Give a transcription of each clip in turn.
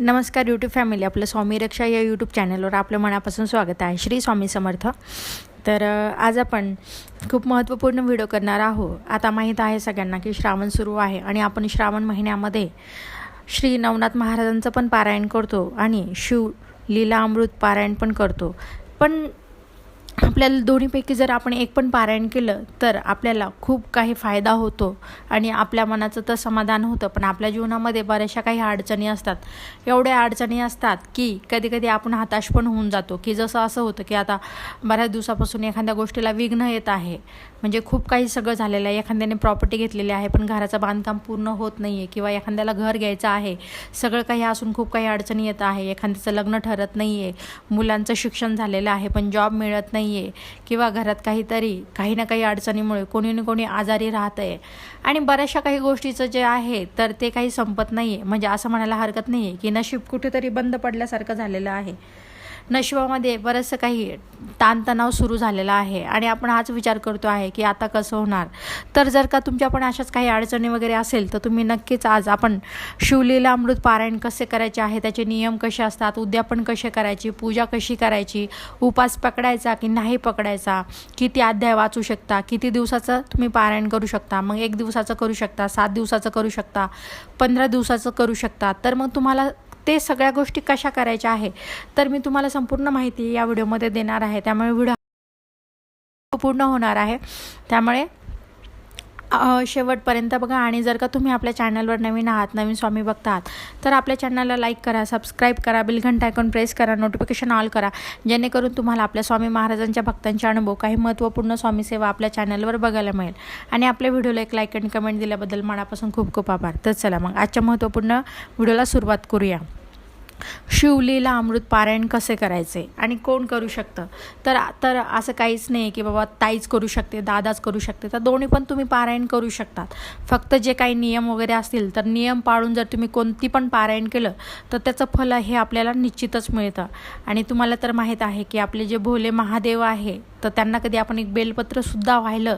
नमस्कार YouTube family आपलं स्वामी रक्षा या यूट्यूब चॅनलवर आपलं मनापासून स्वागत आहे. श्री स्वामी समर्थ. तर आज आपण खूप महत्त्वपूर्ण व्हिडिओ करणार आहोत. आता माहीत आहे सगळ्यांना की श्रावण सुरू आहे आणि आपण श्रावण महिन्यामध्ये श्री नवनाथ महाराजांचं पण पारायण करतो आणि शिव लीला अमृत पारायण पण करतो. पण आपल्याला दोन्हीपैकी जर आपण एक पण पारायण केलं तर आपल्याला खूप काही फायदा होतो आणि आपल्या मनाचं तर समाधान होतं. पण आपल्या जीवनामध्ये बऱ्याचशा काही अडचणी असतात. एवढ्या अडचणी असतात की कधी कधी आपण हताश पण होऊन जातो की जसं असं होतं की आता बऱ्याच दिवसापासून एखाद्या गोष्टीला विघ्न येत आहे. म्हणजे खूप काही सगळं झालेलं आहे. एखाद्याने प्रॉपर्टी घेतलेली आहे पण घराचं बांधकाम पूर्ण होत नाही आहे किंवा एखाद्याला घर घ्यायचं आहे. सगळं काही असून खूप काही अडचणी येत आहे. एखाद्याचं लग्न ठरत नाही आहे मुलांचं शिक्षण झालेलं आहे पण जॉब मिळत नाही. नाही आहे किंवा घरात काहीतरी काही ना काही अडचणीमुळे कोणी ना कोणी आजारी राहत आहे आणि बऱ्याचशा काही गोष्टीचं जे आहे तर ते काही संपत नाही आहे म्हणजे असं म्हणायला हरकत नाही आहे की नशीब कुठेतरी बंद पडल्यासारखं झालेलं आहे. नशिबामध्ये बरंचसं काही ताणतणाव सुरू झालेला आहे. आणि आपण हाच विचार करतो आहे की आता कसं होणार? तर जर का तुमच्या पण अशाच काही अडचणी वगैरे असेल तर तुम्ही नक्कीच आज आपण शिवलीला अमृत पारायण कसे करायचे आहे त्याचे नियम कसे असतात उद्यापन कसे करायची पूजा कशी करायची उपास पकडायचा की नाही पकडायचा किती अध्याय वाचू शकता किती दिवसाचं तुम्ही पारायण करू शकता मग एक दिवसाचं करू शकता सात दिवसाचं करू शकता पंधरा दिवसाचं करू शकता तर मग तुम्हाला ते सगळ्या गोष्टी कशा करायच्या आहे तर मी तुम्हाला संपूर्ण माहिती या व्हिडिओमध्ये देणार आहे. त्यामुळे व्हिडिओ पूर्ण होणार आहे. त्यामुळे शेवटपर्यंत बघा आणि जर का तुम्ही आपल्या चॅनलवर नवीन आहात नवीन स्वामी बघता आहात तर आपल्या चॅनलला लाईक करा सबस्क्राईब करा बिलघंटा ऐकून प्रेस करा नोटिफिकेशन ऑल करा जेणेकरून तुम्हाला आपल्या स्वामी महाराजांच्या भक्तांचे अनुभव काही महत्त्वपूर्ण स्वामी सेवा आपल्या चॅनलवर बघायला मिळेल. आणि आपल्या व्हिडिओला एक लाईक आणि कमेंट दिल्याबद्दल मनापासून खूप खूप आभार. तर चला मग आजच्या महत्त्वपूर्ण व्हिडिओला सुरुवात करूया. शिवलीला अमृत पारायण कसे करायचे? आणि कोण करू शकतं? तर तर असं काहीच नाही की बाबा ताईच करू शकते दादाच करू शकते. तर दोन्ही पण तुम्ही पारायण करू शकतात. फक्त जे काही नियम वगैरे असतील तर नियम पाळून जर तुम्ही कोणती पण पारायण केलं तर त्याचं फल हे आपल्याला निश्चितच मिळतं. आणि तुम्हाला तर माहीत आहे की आपले जे भोले महादेव आहे तर त्यांना कधी आपण एक बेलपत्रसुद्धा वाहिलं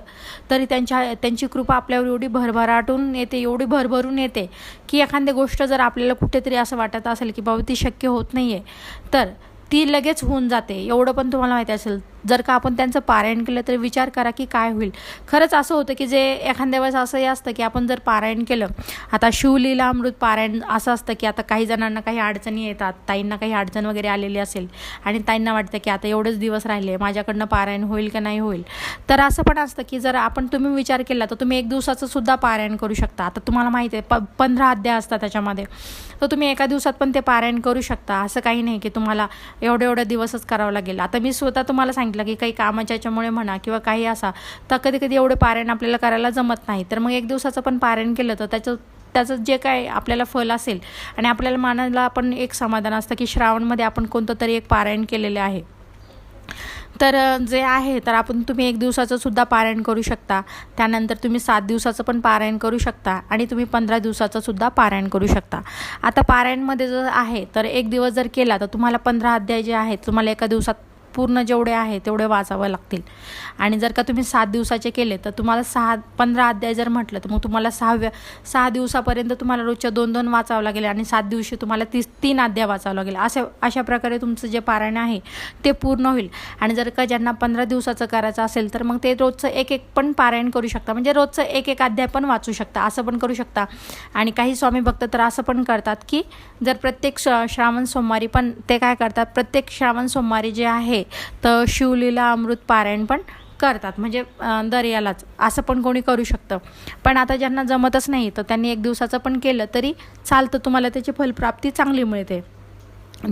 तरी त्यांच्या त्यांची कृपा आपल्यावर एवढी भरभराटून येते एवढी भरभरून येते की एखादी गोष्ट जर आपल्याला कुठेतरी असं वाटत असेल की बाबा ती शक्य होत नाही आहे तर ती लगेच होऊन जाते. एवढं पण तुम्हाला माहिती असेल जर का आपण त्यांचं पारायण केलं तर विचार करा की काय होईल. खरंच असं होतं की जे एखाद्या वेळेस असंही असतं की आपण जर पारायण केलं आता शिवलीला अमृत पारायण असं असतं की आता काही जणांना काही अडचणी येतात ताईंना काही अडचण वगैरे आलेली असेल आणि ताईंना वाटतं की आता एवढेच दिवस राहिले माझ्याकडनं पारायण होईल का नाही होईल. तर असं पण असतं की जर आपण तुम्ही विचार केला तर तुम्ही एक दिवसाचं सुद्धा पारायण करू शकता. आता तुम्हाला माहिती आहे प पंधरा अध्याय असतात त्याच्यामध्ये. तर तुम्ही एका दिवसात पण ते पारायण करू शकता. असं काही नाही की तुम्हाला एवढे एवढे दिवसच करावं लागेल. आता मी स्वतः तुम्हाला सांगितलं की काही कामाच्या याच्यामुळे म्हणा किंवा काही असा तर कधी कधी एवढे पारायण आपल्याला करायला जमत नाही. तर मग एक दिवसाचं पण पारायण केलं तर त्याचं त्याचं जे काय आपल्याला फल असेल आणि आपल्याला मानायला पण एक समाधान असतं की श्रावणमध्ये आपण कोणतं तरी एक पारायण केलेले आहे. तर जे आहे तर आपण तुम्ही एक दिवसाचं सुद्धा पारायण करू शकता. त्यानंतर तुम्ही सात दिवसाचं पण पारायण करू शकता आणि तुम्ही पंधरा दिवसाचं सुद्धा पारायण करू शकता. आता पारायणमध्ये जर आहे तर एक दिवस जर केला तर तुम्हाला पंधरा अध्याय जे आहेत तुम्हाला एका दिवसात पूर्ण जेवढे आहे तेवढे वाचावं लागतील. आणि जर का तुम्ही सात दिवसाचे केले तर तुम्हाला सहा पंधरा अध्याय जर म्हटलं तर मग तुम्हाला सहाव्या सहा दिवसापर्यंत तुम्हाला रोजच्या दोन दोन वाचावं लागेल आणि सात दिवशी तुम्हाला तीस तीन अध्याय वाचावं लागेल. अशा अशा प्रकारे तुमचं जे पारायण आहे ते पूर्ण होईल. आणि जर का ज्यांना पंधरा दिवसाचं करायचं असेल तर मग ते रोजचं एक एक पण पारायण करू शकता. म्हणजे रोजचं एक एक अध्याय पण वाचू शकता असं पण करू शकता. आणि काही स्वामी भक्त तर असं पण करतात की जर प्रत्येक श श्रावण सोमवारी पण ते काय करतात प्रत्येक श्रावण सोमवारी जे आहे तर शिवलीला अमृत पारायण पण करतात. म्हणजे दर्यालाच. असं पण कोणी करू शकतं. पण आता ज्यांना जमतच नाही तर त्यांनी एक दिवसाचं पण केलं तरी चालतं. तुम्हाला त्याची फलप्राप्ती चांगली मिळते.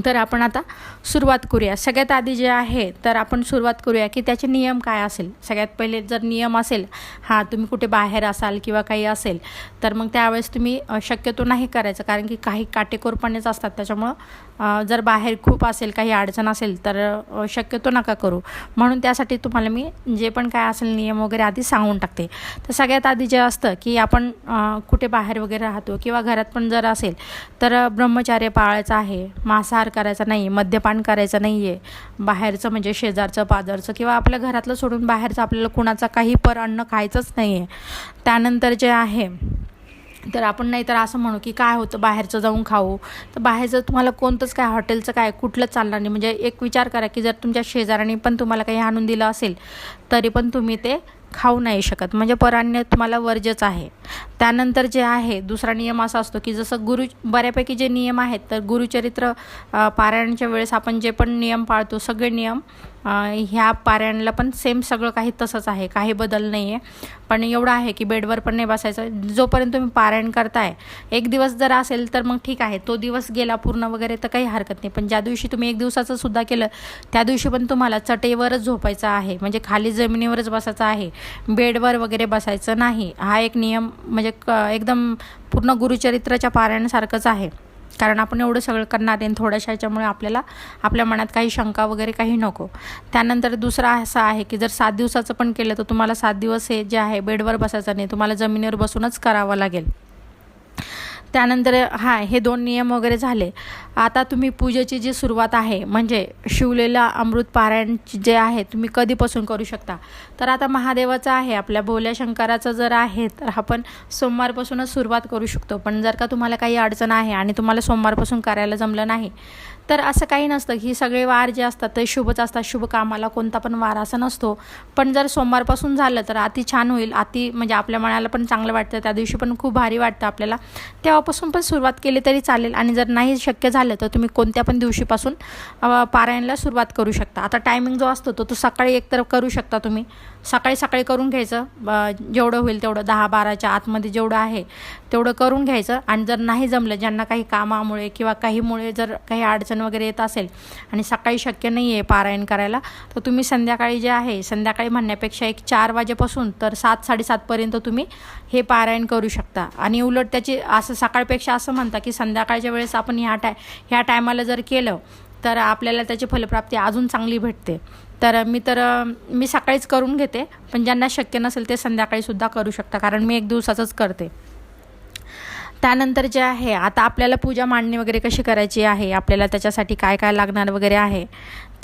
तर आपण आता सुरुवात करूया. सगळ्यात आधी जे आहे तर आपण सुरुवात करूया की त्याचे नियम काय असेल? सगळ्यात पहिले जर नियम असेल हां तुम्ही कुठे बाहेर असाल किंवा काही असेल तर मग त्यावेळेस तुम्ही शक्यतो नाही करायचं. कारण की काही काटेकोरपणेच असतात. त्याच्यामुळं जर बाहेर खूप असेल काही अडचण असेल तर शक्यतो नका करू. म्हणून त्यासाठी तुम्हाला मी जे पण काय असेल नियम वगैरे आधी सांगून टाकते. तर सगळ्यात आधी जे असतं की आपण कुठे बाहेर वगैरे राहतो किंवा घरात पण जर असेल तर ब्रह्मचार्य पाळायचं आहे मांसाहार करायचा नाही मद्यपान करायचं नाही आहे बाहेरचं म्हणजे शेजारचं पाजारचं किंवा आपल्या घरातलं सोडून बाहेरचं आपल्याला कुणाचा काही पर अन्न खायचंच नाही आहे त्यानंतर जे आहे तर आपण नाही तर असं म्हणू की काय होतं बाहेरचं जाऊन खाऊ. तर बाहेरचं तुम्हाला कोणतंच काय हॉटेलचं काय कुठलंच चालणार नाही. म्हणजे एक विचार करा की जर तुमच्या शेजाऱ्याने पण तुम्हाला काही आणून दिलं असेल तरी पण तुम्ही ते खाऊ नाही शकत. म्हणजे पराण्य तुम्हाला वर्जच आहे. त्यानंतर जे आहे दुसरा नियम असा असतो की जसं गुरु बऱ्यापैकी जे नियम आहेत तर गुरुचरित्र पारायणच्या पारायणाच्या वेळेस आपण जे पण नियम पाळतो सगळे नियम ह्या पारायणाला पण सेम सगळं काही तसंच आहे. काही बदल नाही आहे पण एवढं आहे की बेडवर पण नाही बसायचं. जोपर्यंत तुम्ही पारायण करताय एक दिवस जर असेल तर मग ठीक आहे. तो दिवस गेला पूर्ण वगैरे तर काही हरकत नाही. पण ज्या दिवशी तुम्ही एक दिवसाचं सुद्धा केलं त्या दिवशी पण तुम्हाला चटेवरच झोपायचं आहे. म्हणजे खाली जमिनीवरच बसायचं आहे. बेडवर वगैरे बसायचं नाही. हा एक नियम म्हणजे क एकदम पूर्ण गुरुचरित्राच्या पारायणासारखंच आहे. कारण आपण एवढं सगळं करणार आहे आणि थोड्याशा ह्याच्यामुळे आपल्याला आपल्या मनात काही शंका वगैरे काही नको. त्यानंतर दुसरा असा आहे की जर सात दिवसाचं पण केलं तर तुम्हाला सात दिवस हे जे आहे बेडवर बसायचं नाही. तुम्हाला जमिनीवर बसूनच करावं लागेल. त्यानंतर हा हे दोन नियम वगैरे झाले. आता तुम्ही पूजेची जी सुरुवात आहे म्हणजे शिवलेला अमृत पारायण जे आहे तुम्ही कधीपासून करू शकता? तर आता महादेवाचं आहे आपल्या भोल्या शंकराचं जर आहे तर आपण सोमवारपासूनच सुरुवात करू शकतो. पण जर का तुम्हाला काही अडचण आहे आणि तुम्हाला सोमवारपासून करायला जमलं नाही तर असं काही नसतं. की सगळे वार जे असतात ते शुभच असतात. शुभ कामाला कोणता पण वार असा नसतो. पण जर सोमवारपासून झालं तर अति छान होईल. अति म्हणजे आपल्या मनाला पण चांगलं वाटतं. त्या दिवशी पण खूप भारी वाटतं आपल्याला. तेव्हापासून पण सुरुवात केली तरी चालेल. आणि जर नाही शक्य झालं तर तुम्ही कोणत्या पण दिवशीपासून पारायणला सुरुवात करू शकता. आता टायमिंग जो असतो तो तो सकाळी एकतर करू शकता तुम्ही. सकाळी सकाळी करून घ्यायचं. ब- जेवढं होईल तेवढं. दहा बाराच्या आतमध्ये जेवढं आहे तेवढं करून घ्यायचं. आणि जर नाही जमलं ज्यांना काही कामामुळे किंवा काहीमुळे जर काही अडचण वगैरे येत असेल आणि सकाळी शक्य नाही आहे पारायण करायला तर तुम्ही संध्याकाळी जे आहे संध्याकाळी म्हणण्यापेक्षा एक चार वाजेपासून तर सात साडेसातपर्यंत तुम्ही हे पारायण करू शकता. आणि उलट त्याची असं सकाळपेक्षा असं म्हणता की संध्याकाळच्या वेळेस आपण ह्या टाय ह्या टायमाला जर केलं तर आपल्याला त्याची फलप्राप्ती अजून चांगली भेटते. तर मी तर मी सकाळीच करून घेते पण ज्यांना शक्य नसेल ते संध्याकाळीसुद्धा करू शकता कारण मी एक दिवसाचंच करते. त्यानंतर जे आहे आता आपल्याला पूजा मांडणी वगैरे कशी करायची आहे? आपल्याला त्याच्यासाठी काय काय लागणार वगैरे आहे?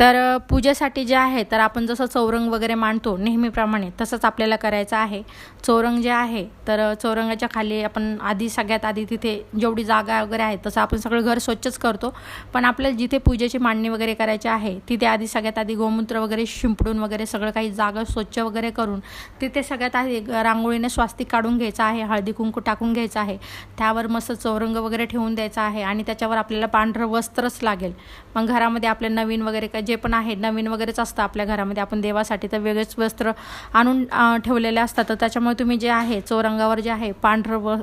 तर पूजेसाठी जे आहे तर आपण जसं चौरंग वगैरे मांडतो नेहमीप्रमाणे तसंच आपल्याला करायचं आहे. चौरंग जे आहे तर चौरंगाच्या खाली आपण आधी सगळ्यात आधी तिथे जेवढी जागा वगैरे आहे तसं आपण सगळं घर स्वच्छच करतो. पण आपल्याला जिथे पूजेची मांडणी वगैरे करायची आहे तिथे आधी सगळ्यात आधी गोमूत्र वगैरे शिंपडून वगैरे सगळं काही जागा स्वच्छ वगैरे करून तिथे सगळ्यात आधी रांगोळीने स्वास्तिक काढून घ्यायचं आहे हळदी कुंकू टाकून घ्यायचं आहे. त्यावर मस्त चौरंग वगैरे ठेवून द्यायचा आहे आणि त्याच्यावर आपल्याला पांढरं वस्त्रच लागेल. मग घरामध्ये आपल्या नवीन वगैरे काही जे पण आहे नवीन वगैरेच असतं आपल्या घरामध्ये. आपण देवासाठी तर वेगळेच वस्त्र आणून ठेवलेले असतात. तर त्याच्यामुळे तुम्ही जे आहे चौरंगावर जे आहे पांढरं व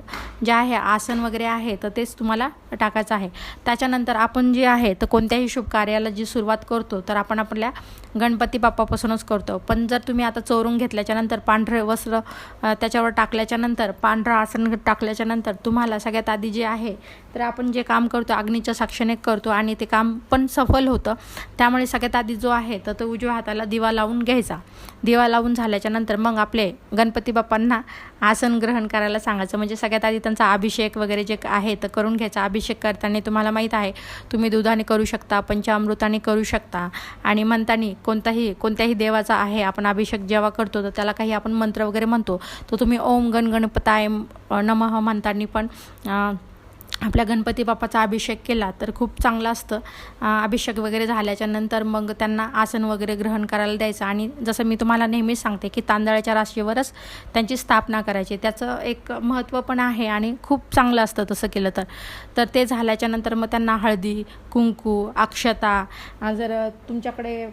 जे आहे आसन वगैरे आहे तर तेच तुम्हाला टाकायचं आहे. त्याच्यानंतर आपण जे आहे तर कोणत्याही शुभ कार्याला जी सुरुवात करतो तर आपण आपल्या गणपती बाप्पापासूनच करतो. पण जर तुम्ही आता चोरून घेतल्याच्यानंतर पांढरे वस्त्र त्याच्यावर टाकल्याच्यानंतर पांढरं आसन टाकल्याच्यानंतर तुम्हाला सगळ्यात आधी जे आहे तर आपण जे काम करतो अग्नीच्या साक्षीने करतो आणि ते काम पण सफल होतं. त्यामुळे सगळ्यात आधी जो आहे तर तो उजव्या हाताला दिवा लावून घ्यायचा. दिवा लावून झाल्याच्यानंतर मग आपले गणपती बाप्पांना आसन ग्रहण करायला सांगायचं. म्हणजे सगळ्यात आधी त्यांचा अभिषेक वगैरे जे आहे तर करून घ्यायचा. अभिषेक करताना तुम्हाला माहीत आहे तुम्ही दुधाने करू शकता पंचामृताने करू शकता. आणि म्हणताना कोणताही कोणत्याही देवाचा आहे आपण अभिषेक जेव्हा करतो तर त्याला काही आपण मंत्र वगैरे म्हणतो. तर तुम्ही ओम गण गणपताय नमः म्हणताना पण आपल्या गणपती बाप्पाचा अभिषेक केला तर खूप चांगलं असतं. अभिषेक वगैरे झाल्याच्यानंतर मग त्यांना आसन वगैरे ग्रहण करायला द्यायचं. आणि जसं मी तुम्हाला नेहमीच सांगते की तांदळाच्या राशीवरच त्यांची स्थापना करायची. त्याचं एक महत्त्व पण आहे आणि खूप चांगलं असतं तसं केलं तर. तर ते झाल्याच्यानंतर मग त्यांना हळदी कुंकू अक्षता जर तुमच्याकडे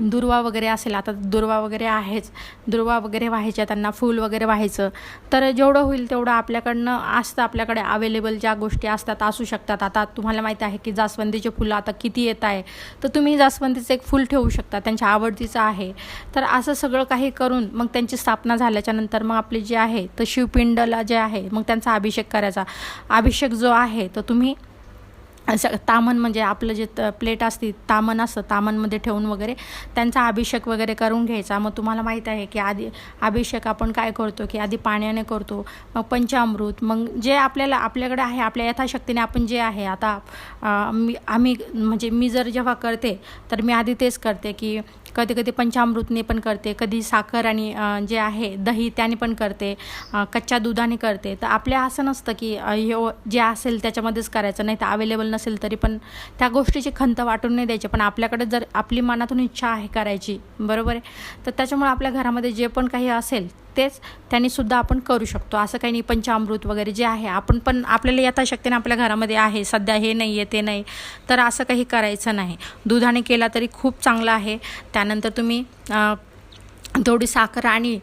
दुर्वा वगैरे असेल आता दुर्वा वगैरे आहेच. दुर्वा वगैरे व्हायच्या त्यांना फूल वगैरे व्हायचं. तर जेवढं होईल तेवढं आपल्याकडनं असतं आपल्याकडे अवेलेबल ज्या गोष्टी असतात असू शकतात. आता तुम्हाला माहिती आहे की जास्वंदीचे फुलं आता किती येत आहे. तर तुम्ही जास्वंदीचं एक फूल ठेवू शकता त्यांच्या आवडतीचं आहे. तर असं सगळं काही करून मग त्यांची स्थापना झाल्याच्यानंतर मग आपली जे आहे तर शिवपिंडला जे आहे मग त्यांचा अभिषेक करायचा. अभिषेक जो आहे तर तुम्ही असं तामन म्हणजे आपलं जे प्लेट असते तामन असतं तामनमध्ये ठेवून वगैरे त्यांचा अभिषेक वगैरे करून घ्यायचा. मग तुम्हाला माहीत आहे की आधी अभिषेक आपण काय करतो की आधी पाण्याने करतो मग पंचामृत मग जे आपल्याला आपल्याकडे आहे आपल्या यथाशक्तीने आपण जे आहे आता मी आम्ही म्हणजे मी जर जेव्हा करते तर मी आधी तेच करते की कधी कधी पंचामृतने पण करते कधी साखर आणि जे आहे दही त्याने पण करते कच्च्या दुधाने करते. तर आपल्या असं नसतं की हे जे असेल त्याच्यामध्येच करायचं. नाही तर अवेलेबल नसेल तरी पण त्या गोष्टीची खंत वाटून नाही द्यायची. पण आपल्याकडे जर आपली मनातून इच्छा आहे करायची बरोबर आहे? तर त्याच्यामुळे आपल्या घरामध्ये जे पण काही असेल तेच त्यांनीसुद्धा आपण करू शकतो. असं काही नाही पंचामृत वगैरे जे आहे आपण पण आपल्याला यथाशक्तीने आपल्या घरामध्ये आहे सध्या हे नाही आहे ते नाही तर असं काही करायचं नाही. दुधाने केला तरी खूप चांगलं आहे. त्यानंतर तुम्ही थोडी साखर आणि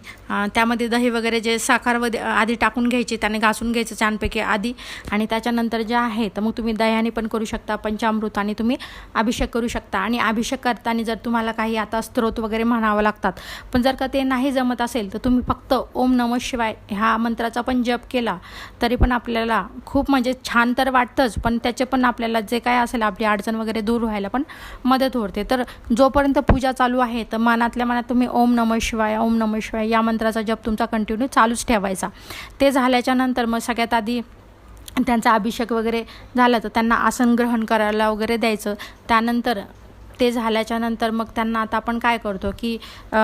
त्यामध्ये दही वगैरे जे साखर व आधी टाकून घ्यायची त्याने घासून घ्यायचं छानपैकी आधी. आणि त्याच्यानंतर जे आहे तर मग तुम्ही दह्याने पण करू शकता पंचामृताने तुम्ही अभिषेक करू शकता. आणि अभिषेक करताना जर तुम्हाला काही आता स्त्रोत वगैरे म्हणावं लागतात पण जर का ते नाही जमत असेल तर तुम्ही फक्त ओम नम शिवाय ह्या मंत्राचा पण जप केला तरी पण आपल्याला खूप म्हणजे छान तर वाटतंच पण त्याचे पण आपल्याला जे काय असेल आपली अडचण वगैरे दूर व्हायला पण मदत होते. तर जोपर्यंत पूजा चालू आहे तर मनातल्या मनात तुम्ही ओम नम शिवाय ओम नम शिवाय या मंत्राचा जप तुमचा कंटिन्यू चालूच ठेवायचा. ते झाल्याच्यानंतर मग सगळ्यात आधी त्यांचा अभिषेक वगैरे झाला तर त्यांना आसन ग्रहण करायला वगैरे द्यायचं. त्यानंतर ते झाल्याच्यानंतर मग त्यांना आता आपण काय करतो की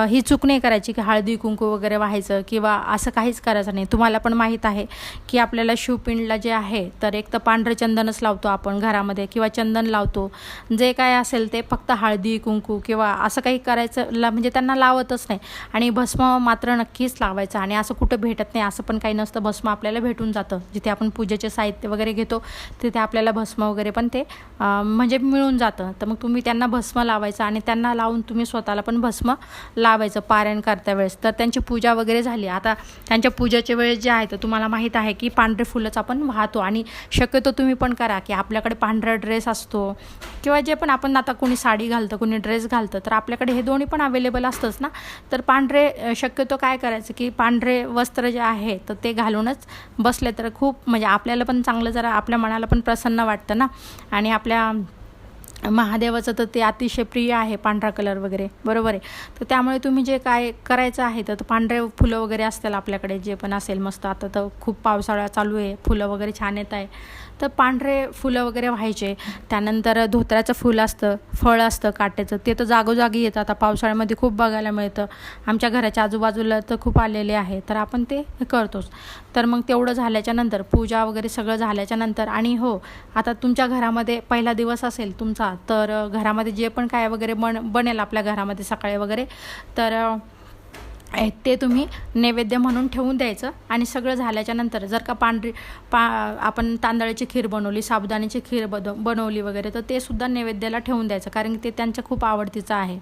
ही चूक नाही करायची की हळदी कुंकू वगैरे व्हायचं किंवा असं काहीच करायचं नाही. तुम्हाला पण माहीत आहे की आपल्याला शिवपिंडला जे आहे तर एक तर पांढरं चंदनच लावतो आपण घरामध्ये किंवा चंदन लावतो. जे काय असेल ते फक्त हळदी कुंकू किंवा असं काही करायचं ला म्हणजे त्यांना लावतच नाही. आणि भस्म मात्र नक्कीच लावायचं आणि असं कुठं भेटत नाही असं पण काही नसतं. भस्म आपल्याला भेटून जातं. जिथे आपण पूजेचे साहित्य वगैरे घेतो तिथे आपल्याला भस्म वगैरे पण ते म्हणजे मिळून जातं. तर मग तुम्ही त्यांना भस्म भस्म लावायचं आणि त्यांना लावून तुम्ही स्वतःला पण भस्म लावायचं पारायण करता वेळेस. तर त्यांची पूजा वगैरे झाली. आता त्यांच्या पूजेच्या वेळेस जे आहे तर तुम्हाला माहीत आहे की पांढरे फुलंच आपण वाहतो आणि शक्यतो तुम्ही पण करा की आपल्याकडे पांढरा ड्रेस असतो किंवा जे पण आपण आता कोणी साडी घालतं कोणी ड्रेस घालतं तर आपल्याकडे हे दोन्ही पण अवेलेबल असतंच ना? तर पांढरे शक्यतो काय करायचं की पांढरे वस्त्र जे आहे तर ते घालूनच बसले तर खूप म्हणजे आपल्याला पण चांगलं जरा आपल्या मनाला पण प्रसन्न वाटतं ना? आणि आपल्या महादेवाचं तर ते अतिशय प्रिय आहे पांढरा कलर वगैरे. बरोबर आहे. तर त्यामुळे तुम्ही जे काय करायचं आहे तर पांढरे फुलं वगैरे असतील आपल्याकडे जे पण असेल मस्त. आता तर खूप पावसाळा चालू आहे फुलं वगैरे छान येत आहे. तर पांढरे फुलं वगैरे व्हायचे. त्यानंतर धोत्र्याचं फुल असतं फळ असतं काट्याचं ते तर जागोजागी येतं. आता पावसाळ्यामध्ये खूप बघायला मिळतं. आमच्या घराच्या आजूबाजूला तर खूप आलेले आहे. तर आपण ते करतोच. तर मग तेवढं झाल्याच्यानंतर पूजा वगैरे सगळं झाल्याच्यानंतर आणि हो आता तुमच्या घरामध्ये पहिला दिवस असेल तुमचा तर घरामध्ये जे पण काय वगैरे बन बनेल आपल्या घरामध्ये सकाळी वगैरे तर ते तुम्ही नैवेद्य म्हणून ठेवून द्यायचं आणि सगळं झाल्याच्यानंतर जर का पांढरी पा आपण तांदळाची खीर बनवली साबुदाण्याची खीर बद बनवली वगैरे तर ते सुद्धा नैवेद्याला ठेवून द्यायचं कारण की ते त्यांच्या खूप आवडतीचं आहे.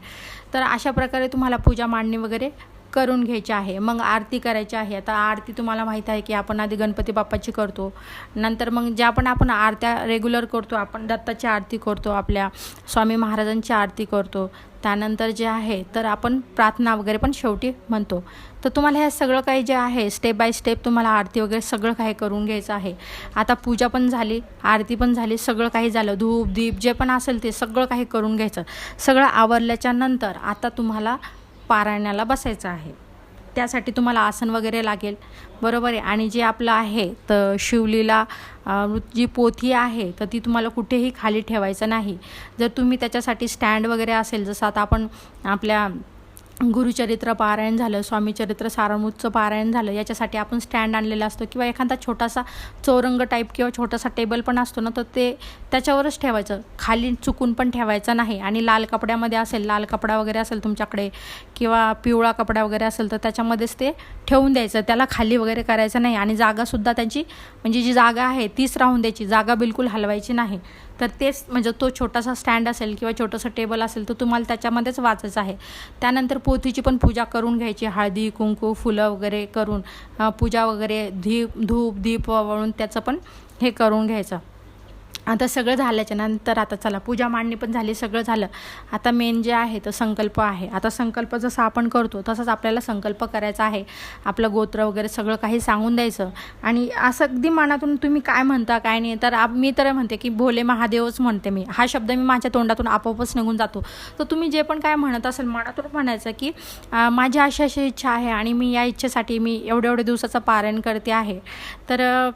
तर अशा प्रकारे तुम्हाला पूजा मांडणी वगैरे करून घ्यायची आहे. मग आरती करायची आहे. आता आरती तुम्हाला माहीत आहे की आपण आधी गणपती बाप्पाची करतो. नंतर मग ज्या पण आपण आरत्या रेग्युलर करतो आपण दत्ताची आरती करतो आपल्या स्वामी महाराजांची आरती करतो. त्यानंतर जे आहे तर आपण प्रार्थना वगैरे पण शेवटी म्हणतो. तर तुम्हाला हे सगळं काही जे आहे स्टेप बाय स्टेप तुम्हाला आरती वगैरे सगळं काही करून घ्यायचं आहे. आता पूजा पण झाली आरती पण झाली सगळं काही झालं. धूप दीप जे पण असेल ते सगळं काही करून घ्यायचं. सगळं आवरल्याच्या नंतर आता तुम्हाला पारायणाला बसायचं आहे. त्यासाठी तुम्हाला आसन वगैरे लागेल. बरोबर आहे. आणि जे आपलं आहे तर शिवलीला जी पोथी आहे तर ती तुम्हाला कुठेही खाली ठेवायचं नाही. जर तुम्ही त्याच्यासाठी स्टँड वगैरे असेल जसं आता आपण आपल्या गुरुचरित्र पारायण झालं स्वामीचरित्र सारामूतचं पारायण झालं याच्यासाठी आपण स्टँड आणलेला असतो किंवा एखादा छोटासा चौरंग टाईप किंवा छोटासा टेबल पण असतो ना तर ते त्याच्यावरच ठेवायचं. खाली चुकून पण ठेवायचं नाही. आणि लाल कपड्यामध्ये असेल लाल कपडा वगैरे असेल तुमच्याकडे किंवा पिवळा कपडा वगैरे असेल तर त्याच्यामध्येच ते ठेवून द्यायचं. त्याला खाली वगैरे करायचं नाही. आणि जागासुद्धा त्याची म्हणजे जी जागा आहे तीच राहून द्यायची. जागा बिलकुल हलवायची नाही. तर तेच म्हणजे तो छोटासा स्टँड असेल किंवा छोटंसं टेबल असेल तर तुम्हाला त्याच्यामध्येच वाचायचं आहे. त्यानंतर पोथीची पण पूजा करून घ्यायची. हळदी कुंकू फुलं वगैरे करून पूजा वगैरे धीप धूप दीप वळून त्याचं पण हे करून घ्यायचं. आता सगळं झाल्याच्यानंतर आता चला पूजा मांडणी पण झाली सगळं झालं. आता मेन जे आहे तर संकल्प आहे. आता संकल्प जसं आपण करतो तसंच आपल्याला संकल्प करायचा आहे. आपलं गोत्र वगैरे सगळं काही सांगून द्यायचं. आणि असं अगदी मनातून तुम्ही काय म्हणता काय नाही तर मी तर म्हणते की भोले महादेवच म्हणते मी. हा शब्द मी माझ्या तोंडातून आपोआपच निघून जातो. तर तुम्ही जे पण काय म्हणत असेल मनातून म्हणायचं की माझी अशी अशी इच्छा आहे आणि मी या इच्छेसाठी मी एवढ्या एवढ्या दिवसाचं पारायण करते आहे. तर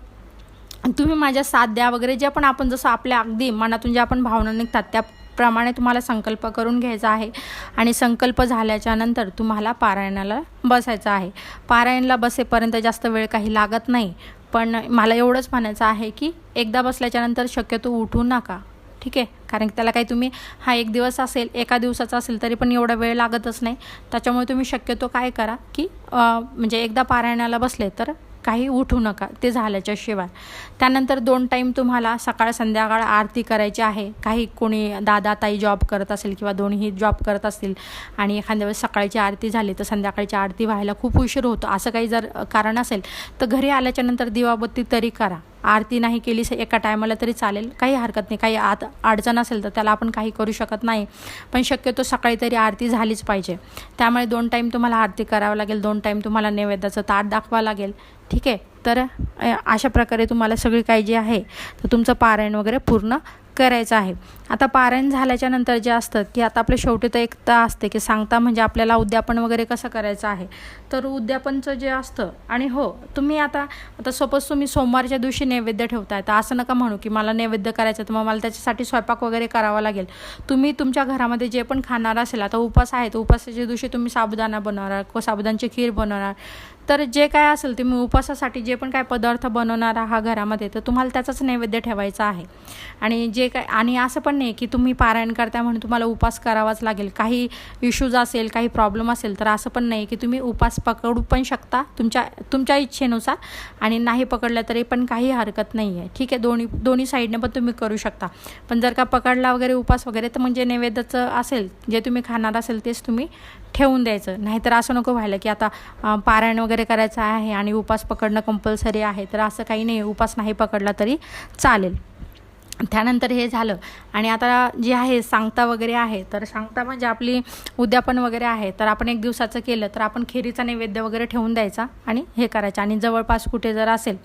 तुम्ही माझ्या साथ द्या वगैरे जे पण आपण जसं आपल्या अगदी मनातून ज्या आपण भावना निघतात त्याप्रमाणे तुम्हाला संकल्प करून घ्यायचा आहे. आणि संकल्प झाल्याच्यानंतर तुम्हाला पारायणाला बसायचं आहे. पारायणला बसेपर्यंत जास्त वेळ काही लागत नाही. पण मला एवढंच म्हणायचं आहे की एकदा बसल्याच्या नंतर शक्यतो उठू नका. ठीक आहे? कारण की त्याला काही तुम्ही हा एक दिवस असेल एका दिवसाचा असेल तरी पण एवढा वेळ लागतच नाही. त्याच्यामुळे तुम्ही शक्यतो काय करा की म्हणजे एकदा पारायणाला बसले तर काही उठू नका ते झाल्याच्या शिवाय. त्यानंतर दोन टाईम तुम्हाला सकाळ संध्याकाळ आरती करायची आहे. काही कोणी दादा ताई जॉब करत असेल किंवा दोन्ही जॉब करत असतील आणि एखाद्या वेळेस सकाळची आरती झाली तर संध्याकाळची आरती व्हायला खूप उशीर होतो. असं काही जर कारण असेल तर घरी आल्याच्यानंतर दिवाबत्ती तरी करा. आरती नाही केली एका टायमाला तरी चालेल. काही हरकत नाही. काही आत अडचण असेल तर त्याला आपण काही करू शकत नाही. पण शक्यतो सकाळी तरी आरती झालीच पाहिजे. त्यामुळे दोन टाईम तुम्हाला आरती करावं लागेल दोन टाईम तुम्हाला नैवेद्याचं ताट दाखवावं लागेल. ठीक आहे? तर अशा प्रकारे तुम्हाला सगळी काही जी आहे. तर तुमचं पारायण वगैरे पूर्ण करायचं आहे. आता पारायण झाल्याच्यानंतर जे असतं की आता आपल्या शेवटी तर एकता असते की सांगता म्हणजे आपल्याला उद्यापन वगैरे कसं करायचं आहे. तर उद्यापनचं जे असतं आणि हो तुम्ही आता आता सपोज तुम्ही सोमवारच्या दिवशी नैवेद्य ठेवताय तर असं नका म्हणू की मला नैवेद्य करायचं तर मग मला त्याच्यासाठी स्वयंपाक वगैरे करावा लागेल. तुम्ही तुमच्या घरामध्ये जे पण खाणार असेल आता उपास आहे तर उपासाच्या दिवशी तुम्ही साबुदाणा बनवणार किंवा साबुदाणची खीर बनवणार. तर जे काय असेल तुम्ही उपवासासाठी जे पण काय पदार्थ बनवणार आहात घरामध्ये तर तुम्हाला त्याचाच नैवेद्य ठेवायचा आहे. आणि जे काय आणि असं पण नाही की तुम्ही पारायण करताय म्हणून तुम्हाला उपास करावाच लागेल. काही इश्यूज असेल काही प्रॉब्लेम असेल तर असं पण नाही की तुम्ही उपास पकडू पण शकता तुमच्या तुमच्या इच्छेनुसार. आणि नाही पकडलं तरी पण काही हरकत नाही आहे ठीक आहे दोन्ही दोन्ही साईडने पण तुम्ही करू शकता. पण जर का पकडला वगैरे उपास वगैरे तर म्हणजे नैवेद्याचं असेल जे तुम्ही खाणार असेल तेच तुम्ही ठेवून द्यायचं. नाहीतर असं नको व्हायला की आता पारायण वगैरे करायचं आहे आणि उपास पकडणं कंपल्सरी आहे तर असं काही नाही. उपास नाही पकडला तरी चालेल. त्यानंतर हे झालं. आणि आता जे आहे सांगता वगैरे आहे तर सांगता म्हणजे आपली उद्यापन वगैरे आहे. तर आपण एक दिवसाचं केलं तर आपण खेरीचा नैवेद्य वगैरे ठेवून द्यायचा आणि हे करायचं. आणि जवळपास कुठे जर असेल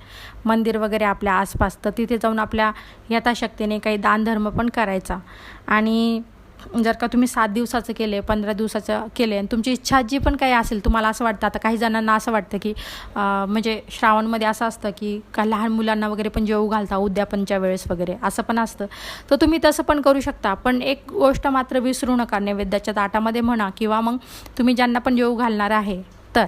मंदिर वगैरे आपल्या आसपास तर तिथे जाऊन आपल्या यथाशक्तीने काही दानधर्म पण करायचा. आणि जर का तुम्ही सात दिवसाचं केले पंधरा दिवसाचं केले आणि तुमची इच्छा जी पण काही असेल तुम्हाला असं वाटतं आता काही जणांना असं वाटतं की म्हणजे श्रावणमध्ये असं असतं की का लहान मुलांना वगैरे पण जेवू घालता उद्यापनच्या वेळेस वगैरे असं पण असतं. तर तुम्ही तसं पण करू शकता पण एक गोष्ट मात्र विसरू नका नैवेद्याच्या ताटामध्ये म्हणा किंवा मग तुम्ही ज्यांना पण जेवू घालणार आहे तर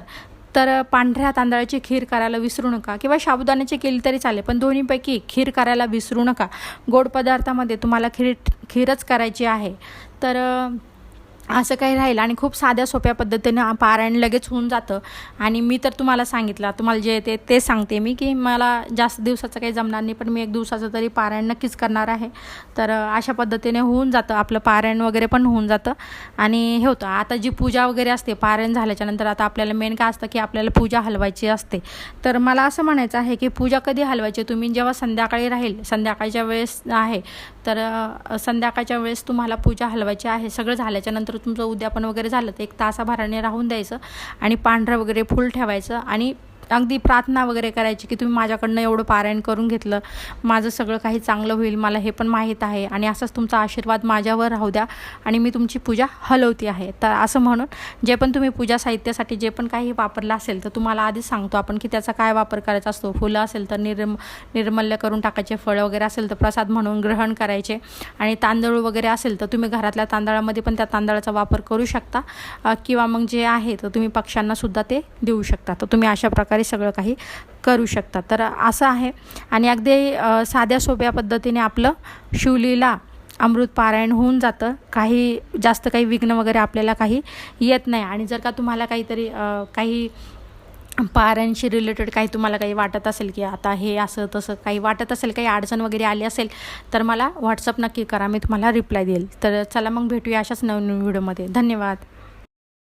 तर पांढऱ्या तांदळाची खीर करायला विसरू नका किंवा साबुदाण्याची केली तरी चालेल पण दोन्हीपैकी खीर करायला विसरू नका. गोड पदार्थामध्ये तुम्हाला खीर खीरच करायची आहे. तर असं काही राहील आणि खूप साध्या सोप्या पद्धतीनं पारायण लगेच होऊन जातं. आणि मी तर तुम्हाला सांगितलं तुम्हाला जे ते ते सांगते मी की मला जास्त दिवसाचं काही जमणार नाही पण मी एक दिवसाचं तरी पारायण नक्कीच करणार आहे. तर अशा पद्धतीने होऊन जातं आपलं पारायण वगैरे पण होऊन जातं. आणि हे होतं आता जी पूजा वगैरे असते पारायण झाल्याच्यानंतर आता आपल्याला मेन काय असतं की आपल्याला पूजा हलवायची असते. तर मला असं म्हणायचं आहे की पूजा कधी हलवायची? तुम्ही जेव्हा संध्याकाळी राहील संध्याकाळच्या वेळेस आहे तर संध्याकाळच्या वेळेस तुम्हाला पूजा हलवायची आहे सगळं झाल्याच्यानंतर नंतर तुमचं उद्यापन वगैरे झालं तर एक तासाभराने राहून द्यायचं आणि पांढरं वगैरे फुल ठेवायचं आणि अगदी प्रार्थना वगैरे करायची की तुम्ही माझ्याकडनं एवढं पारायण करून घेतलं. माझं सगळं काही चांगलं होईल मला हे पण माहीत आहे आणि असाच तुमचा आशीर्वाद माझ्यावर राहू द्या आणि मी तुमची पूजा हलवती आहे. तर असं म्हणून जे पण तुम्ही पूजा साहित्यासाठी जे पण काही वापरलं असेल तर तुम्हाला आधीच सांगतो आपण की त्याचा काय वापर करायचा असतो. फुलं असेल तर निर्म निर्मल्य करून टाकायचे फळं वगैरे असेल तर प्रसाद म्हणून ग्रहण करायचे आणि तांदूळ वगैरे असेल तर तुम्ही घरातल्या तांदळामध्ये पण त्या तांदळाचा वापर करू शकता. किंवा मग जे आहे तर तुम्ही पक्ष्यांनासुद्धा ते देऊ शकता. तर तुम्ही अशा प्रकारे सगळं काही करू शकता तर असं आहे. आणि अगदी साध्या सोप्या पद्धतीने आपलं शिवलीला अमृत पारायण होऊन जातं. काही जास्त काही विघ्न वगैरे आपल्याला काही येत नाही. आणि जर का तुम्हाला काहीतरी काही पारायणशी रिलेटेड काही तुम्हाला काही वाटत असेल की आता हे असं तसं काही वाटत असेल काही अडचण वगैरे आली असेल तर मला व्हॉट्सअप नक्की करा. मी तुम्हाला रिप्लाय देईल. तर चला मग भेटूया अशाच नवीन व्हिडिओमध्ये धन्यवाद.